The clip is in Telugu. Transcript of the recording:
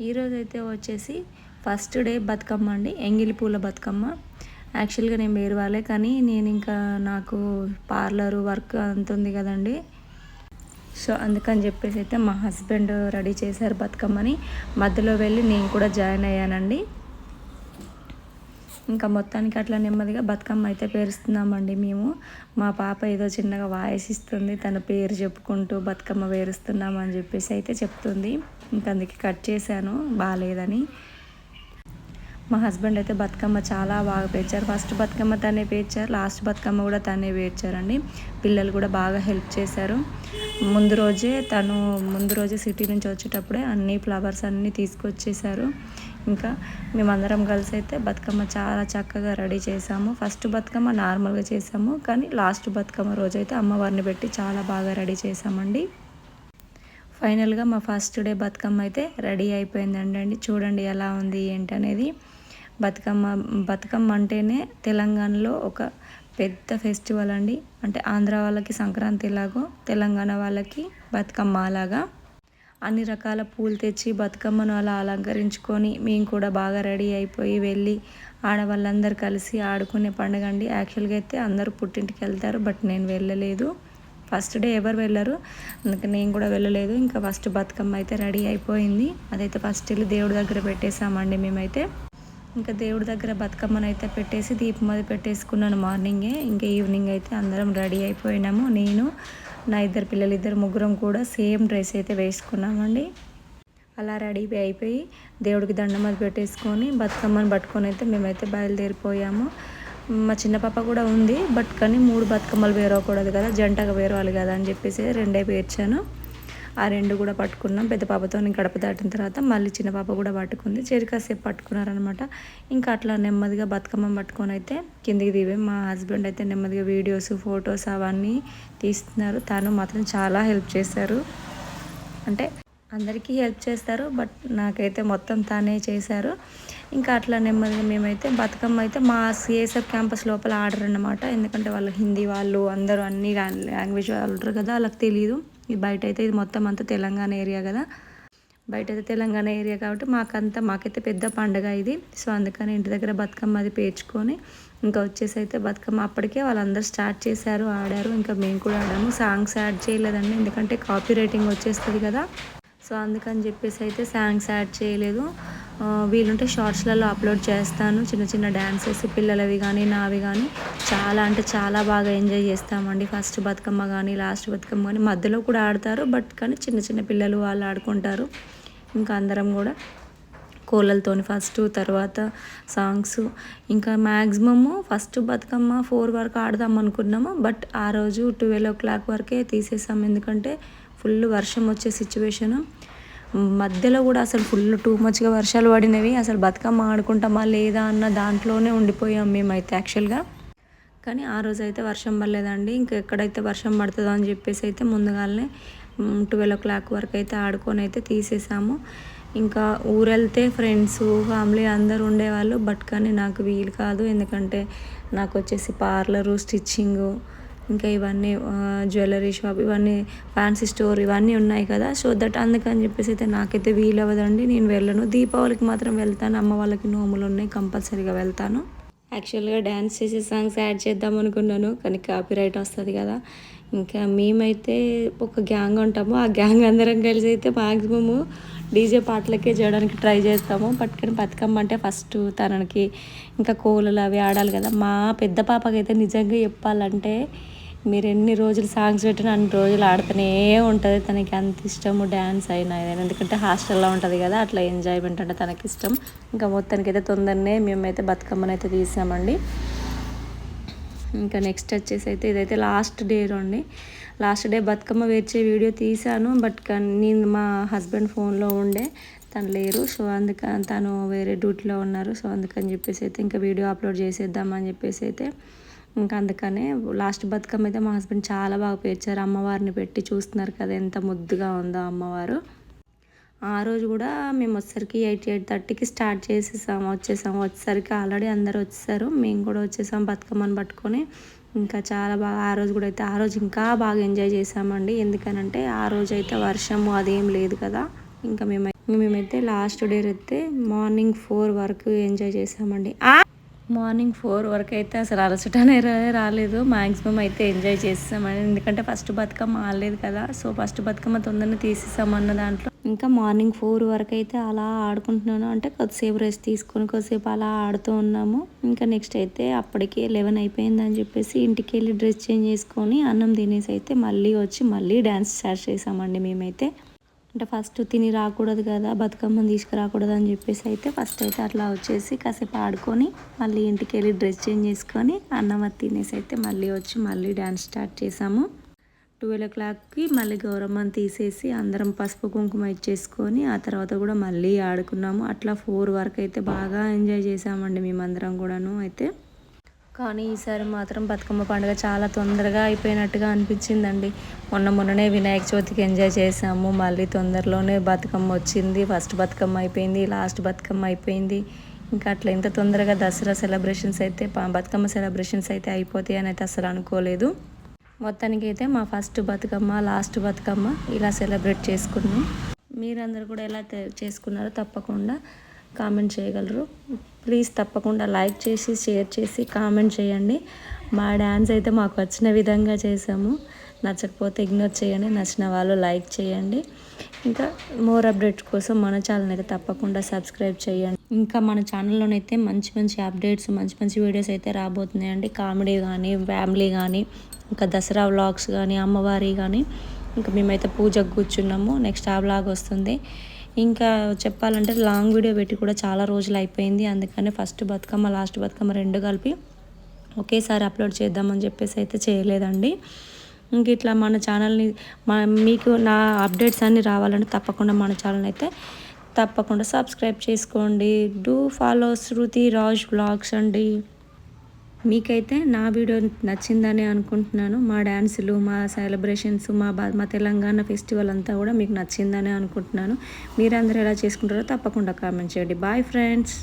ఈరోజు అయితే వచ్చేసి ఫస్ట్ డే బతుకమ్మ అండి. ఎంగిలి పూల బతుకమ్మ. యాక్చువల్గా నేను వేరు వాళ్ళే కానీ నేను ఇంకా నాకు పార్లరు వర్క్ అంత ఉంది కదండి. సో అందుకని చెప్పేసి అయితే మా హస్బెండ్ రెడీ చేశారు బతుకమ్మని. మధ్యలో వెళ్ళి నేను కూడా జాయిన్ అయ్యానండి. ఇంకా మొత్తానికి అట్లా నెమ్మదిగా బతుకమ్మ అయితే పేరుస్తున్నామండి మేము. మా పాప ఏదో చిన్నగా వాయిస్ ఇస్తుంది తన పేరు చెప్పుకుంటూ బతుకమ్మ పేరుస్తున్నామని చెప్పేసి అయితే చెప్తుంది. ఇంకా అందుకే కట్ చేశాను బాగాలేదని మా హస్బెండ్ అయితే బతుకమ్మ చాలా బాగా పేర్చారు. ఫస్ట్ బతుకమ్మ తనే పేర్చారు లాస్ట్ బతుకమ్మ కూడా తనే పేర్చారండి. పిల్లలు కూడా బాగా హెల్ప్ చేశారు. ముందు రోజే తను ముందు రోజే సిటీ నుంచి వచ్చేటప్పుడే అన్ని ఫ్లవర్స్ అన్నీ తీసుకొచ్చేసారు ఇంకా మేమందరం కలిసి అయితే బతుకమ్మ చాలా చక్కగా రెడీ చేసాము. ఫస్ట్ బతుకమ్మ నార్మల్గా చేసాము కానీ లాస్ట్ బతుకమ్మ రోజైతే అమ్మవారిని పెట్టి చాలా బాగా రెడీ చేసామండి. ఫైనల్గా మా ఫస్ట్ డే బతుకమ్మ అయితే రెడీ అయిపోయిందండి అండి. చూడండి ఎలా ఉంది ఏంటి అనేది బతుకమ్మ బతుకమ్మ అంటేనే తెలంగాణలో ఒక పెద్ద ఫెస్టివల్ అండి. అంటే ఆంధ్ర వాళ్ళకి సంక్రాంతి లాగో తెలంగాణ వాళ్ళకి బతుకమ్మ అలాగా అన్ని రకాల పూలు తెచ్చి బతుకమ్మను అలా అలంకరించుకొని మేము కూడా బాగా రెడీ అయిపోయి వెళ్ళి ఆడవాళ్ళందరూ కలిసి ఆడుకునే పండుగ అండి. యాక్చువల్గా అయితే అందరూ పుట్టింటికి వెళ్తారు బట్ నేను వెళ్ళలేదు. ఫస్ట్ డే ఎవరు వెళ్ళరు అందుకే నేను కూడా వెళ్ళలేదు. ఇంకా ఫస్ట్ బతుకమ్మ అయితే రెడీ అయిపోయింది. అదైతే ఫస్ట్ వెళ్ళి దేవుడి దగ్గర పెట్టేసామండి మేమైతే. ఇంకా దేవుడి దగ్గర బతుకమ్మను అయితే పెట్టేసి దీపం అది పెట్టేసుకున్నాను మార్నింగే. ఇంకా ఈవినింగ్ అయితే అందరం రెడీ అయిపోయినాము నేను నా ఇద్దరు పిల్లలు ఇద్దరు ముగ్గురం కూడా సేమ్ డ్రెస్ అయితే వేసుకున్నామండి. అలా రెడీ అయిపోయి దేవుడికి దండం అది పెట్టేసుకొని బతుకమ్మని పట్టుకొని అయితే మేమైతే బయలుదేరిపోయాము. మా చిన్న పాప కూడా ఉంది బట్ కానీ మూడు బతుకమ్మలు వేరవకూడదు కదా జంటగా వేరవాలి కదా అని చెప్పేసి రెండే పేర్చాను. ఆ రెండు కూడా పట్టుకున్నాం. పెద్ద పాపతో గడప దాటిన తర్వాత మళ్ళీ చిన్న పాప కూడా పట్టుకుంది. చెరికాసేపు పట్టుకున్నారనమాట ఇంకా అట్లా నెమ్మదిగా బతుకమ్మ పట్టుకొని అయితే కిందికి దివే మా హస్బెండ్ అయితే నెమ్మదిగా వీడియోస్ ఫొటోస్ అవన్నీ తీస్తున్నారు. తను మాత్రం చాలా హెల్ప్ చేశారు. అంటే అందరికీ హెల్ప్ చేస్తారు బట్ నాకైతే మొత్తం తానే చేశారు. ఇంకా అట్లా నెమ్మదిగా మేమైతే బతుకమ్మ అయితే మా సిఎస్ఎఫ్ క్యాంపస్ లోపల ఆర్డర్ అనమాట ఎందుకంటే వాళ్ళు హిందీ వాళ్ళు అందరూ అన్ని లాంగ్వేజ్ వాళ్ళు ఉంటారు కదా వాళ్ళకి తెలియదు ఈ బయట అయితే ఇది మొత్తం అంతా తెలంగాణ ఏరియా కదా. బయట అయితే తెలంగాణ ఏరియా కాబట్టి మాకంతా మాకైతే పెద్ద పండుగ ఇది. సో అందుకని ఇంటి దగ్గర బతుకమ్మ అది పేర్చుకొని ఇంకా వచ్చేసి అయితే బతుకమ్మ అప్పటికే వాళ్ళందరూ స్టార్ట్ చేశారు ఆడారు. ఇంకా మేము కూడా ఆడాము. సాంగ్స్ యాడ్ చేయలేదండి. ఎందుకంటే కాపీ రైటింగ్ వచ్చేస్తుంది కదా. సో అందుకని చెప్పేసి అయితే సాంగ్స్ యాడ్ చేయలేదు. వీలుంటే షార్ట్స్లలో అప్లోడ్ చేస్తాను. చిన్న చిన్న డ్యాన్సెస్ పిల్లలవి కానీ నావి కానీ చాలా అంటే చాలా బాగా ఎంజాయ్ చేస్తామండి. ఫస్ట్ బతుకమ్మ కానీ లాస్ట్ బతుకమ్మ కానీ మధ్యలో కూడా ఆడతారు. బట్ కానీ చిన్న చిన్న పిల్లలు వాళ్ళు ఆడుకుంటారు. ఇంకా అందరం కూడా కోళ్ళతో ఫస్ట్ తర్వాత సాంగ్స్. ఇంకా మ్యాక్సిమము ఫస్ట్ బతుకమ్మ ఫోర్ వరకు ఆడదాం అనుకున్నాము. బట్ ఆ రోజు ట్వెల్వ్ ఓ క్లాక్ వరకే తీసేసాం ఎందుకంటే ఫుల్ వర్షం వచ్చే సిచ్యువేషను మధ్యలో కూడా అసలు ఫుల్ టూ మచ్గా వర్షాలు పడినవి. అసలు బతుకమ్మ ఆడుకుంటామా లేదా అన్న దాంట్లోనే ఉండిపోయాం మేమైతే యాక్చువల్గా కానీ ఆ రోజు అయితే వర్షం పడలేదండి. ఇంకా ఎక్కడైతే వర్షం పడుతుందో అని చెప్పేసి అయితే ముందుగానే ట్వెల్వ్ ఓ క్లాక్ వరకు అయితే ఆడుకొని అయితే తీసేసాము. ఇంకా ఊరెళ్తే ఫ్రెండ్స్ ఫ్యామిలీ అందరు ఉండేవాళ్ళు. బట్ కానీ నాకు వీలు కాదు. ఎందుకంటే నాకు వచ్చేసి పార్లరు స్టిచ్చింగు ఇంకా ఇవన్నీ జ్యువెలరీ షాప్ ఇవన్నీ ఫ్యాన్సీ స్టోర్ ఇవన్నీ ఉన్నాయి కదా. సో దట్ అందుకని చెప్పేసి అయితే నాకైతే వీలు అవ్వదండి నేను వెళ్ళను. దీపావళికి మాత్రం వెళ్తాను. అమ్మ వాళ్ళకి నోములు ఉన్నాయి. కంపల్సరీగా వెళ్తాను. యాక్చువల్గా డ్యాన్స్ చేసే సాంగ్స్ యాడ్ చేద్దాం అనుకున్నాను. కానీ కాపీ రైట్ వస్తుంది కదా. ఇంకా మేమైతే ఒక గ్యాంగ్ ఉంటాము. ఆ గ్యాంగ్ అందరం కలిసి అయితే మ్యాక్సిమము డీజే పాటలకే చేయడానికి ట్రై చేస్తాము. బట్ కానీ బతుకమ్మ అంటే ఫస్ట్ తనకి ఇంకా కోలలు అవి ఆడాలి కదా. మా పెద్ద పాపకైతే నిజంగా చెప్పాలంటే మీరు ఎన్ని రోజులు సాంగ్స్ పెట్టినా అన్ని రోజులు ఆడుతూనే ఉంటుంది. తనకి అంత ఇష్టము డ్యాన్స్ అయినా ఏదైనా. ఎందుకంటే హాస్టల్లో ఉంటుంది కదా అట్లా ఎంజాయ్మెంట్ అంటే తనకి ఇష్టం. ఇంకా మొత్తానికి అయితే తొందరనే మేమైతే బతుకమ్మని అయితే తీసామండి. ఇంకా నెక్స్ట్ వచ్చేసి అయితే ఇదైతే లాస్ట్ డే అండి. లాస్ట్ డే బతుకమ్మ వేర్చే వీడియో తీశాను బట్ నేను మా హస్బెండ్ ఫోన్లో ఉండే తను లేరు. సో అందుకని తను వేరే డ్యూటీలో ఉన్నారు. సో అందుకని చెప్పేసి అయితే ఇంకా వీడియో అప్లోడ్ చేసేద్దామని చెప్పేసి అయితే ఇంకా అందుకనే లాస్ట్ బతుకమ్మ అయితే మా హస్బెండ్ చాలా బాగా పేర్చారు. అమ్మవారిని పెట్టి చూస్తున్నారు కదా ఎంత ముద్దుగా ఉందో అమ్మవారు. ఆ రోజు కూడా మేము వచ్చేసరికి ఎయిట్ ఎయిట్ థర్టీకి స్టార్ట్ చేసేసాము వచ్చేసాము. వచ్చేసరికి ఆల్రెడీ అందరు వచ్చేసారు. మేము కూడా వచ్చేసాము బతుకమ్మని పట్టుకొని. ఇంకా చాలా బాగా ఆ రోజు కూడా అయితే ఆ రోజు ఇంకా బాగా ఎంజాయ్ చేసామండి. ఎందుకనంటే ఆ రోజు అయితే వర్షము అదేం లేదు కదా. ఇంకా మేము మేమైతే లాస్ట్ డే అయితే మార్నింగ్ ఫోర్ వరకు ఎంజాయ్ చేసామండి. మార్నింగ్ ఫోర్ వరకు అయితే అసలు అలసటనే రాలేదు. మ్యాక్సిమం అయితే ఎంజాయ్ చేసామండి ఎందుకంటే ఫస్ట్ బతుకమ్మ ఆడలేదు కదా. సో ఫస్ట్ బతుకమ్మ తొందరనే తీసేసామన్న దాంట్లో. ఇంకా మార్నింగ్ ఫోర్ వరకు అయితే అలా ఆడుకుంటున్నాను. అంటే కొద్దిసేపు రెస్ట్ తీసుకొని కొద్దిసేపు అలా ఆడుతూ ఉన్నాము. ఇంకా నెక్స్ట్ అయితే అప్పటికే లెవెన్ అయిపోయింది అని చెప్పేసి ఇంటికి వెళ్ళి డ్రెస్ చేంజ్ చేసుకొని అన్నం తినేసి అయితే మళ్ళీ వచ్చి మళ్ళీ డ్యాన్స్ స్టార్ట్ చేసామండి మేమైతే. అంటే ఫస్ట్ తిని రాకూడదు కదా బతుకమ్మని తీసుకురాకూడదు అని చెప్పేసి అయితే ఫస్ట్ అయితే అట్లా వచ్చేసి కాసేపు ఆడుకొని మళ్ళీ ఇంటికి వెళ్ళి డ్రెస్ చేంజ్ చేసుకొని అన్నం అది తినేసి అయితే మళ్ళీ వచ్చి మళ్ళీ డ్యాన్స్ స్టార్ట్ చేసాము. ట్వెల్వ్ ఓ క్లాక్కి మళ్ళీ గౌరమ్మని తీసేసి అందరం పసుపు కుంకుమ ఇచ్చేసుకొని ఆ తర్వాత కూడా మళ్ళీ ఆడుకున్నాము. అట్లా ఫోర్ వరకు అయితే బాగా ఎంజాయ్ చేసామండి మేమందరం కూడాను అయితే. కానీ ఈసారి మాత్రం బతుకమ్మ పండుగ చాలా తొందరగా అయిపోయినట్టుగా అనిపించిందండి. మొన్న మొన్ననే వినాయక చవితికి ఎంజాయ్ చేసాము మళ్ళీ తొందరలోనే బతుకమ్మ వచ్చింది. ఫస్ట్ బతుకమ్మ అయిపోయింది లాస్ట్ బతుకమ్మ అయిపోయింది. ఇంకా అట్లా ఇంత తొందరగా దసరా సెలబ్రేషన్స్ అయితే బతుకమ్మ సెలబ్రేషన్స్ అయితే అయిపోతాయి అని అయితే అసలు అనుకోలేదు. మొత్తానికి అయితే మా ఫస్ట్ బతుకమ్మ లాస్ట్ బతుకమ్మ ఇలా సెలబ్రేట్ చేసుకున్నాం. మీరందరూ కూడా ఎలా చేసుకున్నారో తప్పకుండా కామెంట్ చేయగలరు. ప్లీజ్ తప్పకుండా లైక్ చేసి షేర్ చేసి కామెంట్ చేయండి. మా డ్యాన్స్ అయితే మాకు వచ్చిన విధంగా చేసాము. నచ్చకపోతే ఇగ్నోర్ చేయండి. నచ్చిన వాళ్ళు లైక్ చేయండి. ఇంకా మోర్ అప్డేట్స్ కోసం మన ఛానల్ అయితే తప్పకుండా సబ్స్క్రైబ్ చేయండి. ఇంకా మన ఛానల్లోనైతే మంచి మంచి అప్డేట్స్ మంచి మంచి వీడియోస్ అయితే రాబోతున్నాయండి. కామెడీ కానీ ఫ్యామిలీ కానీ ఇంకా దసరా వ్లాగ్స్ కానీ అమ్మవారి కానీ ఇంకా మేమైతే పూజకు కూర్చున్నాము. నెక్స్ట్ ఆ వ్లాగ్ వస్తుంది. ఇంకా చెప్పాలంటే లాంగ్ వీడియో పెట్టి కూడా చాలా రోజులు అయిపోయింది. అందుకని ఫస్ట్ బతుకమ్మ లాస్ట్ బతుకమ్మ రెండు కలిపి ఒకేసారి అప్లోడ్ చేద్దామని చెప్పేసి అయితే చేయలేదండి. ఇంక ఇట్లా మన ఛానల్ని మీకు నా అప్డేట్స్ అన్నీ రావాలంటే తప్పకుండా మన ఛానల్ అయితే తప్పకుండా సబ్స్క్రైబ్ చేసుకోండి. Do follow Shruti Raj blogs అండి. మీకైతే నా వీడియో నచ్చిందని అనుకుంటున్నాను. మా డ్యాన్సులు మా సెలబ్రేషన్స్ మా బా మా తెలంగాణ ఫెస్టివల్ అంతా కూడా మీకు నచ్చిందని అనుకుంటున్నాను. మీరందరూ ఎలా చేసుకుంటారో తప్పకుండా కామెంట్ చేయండి. Bye friends!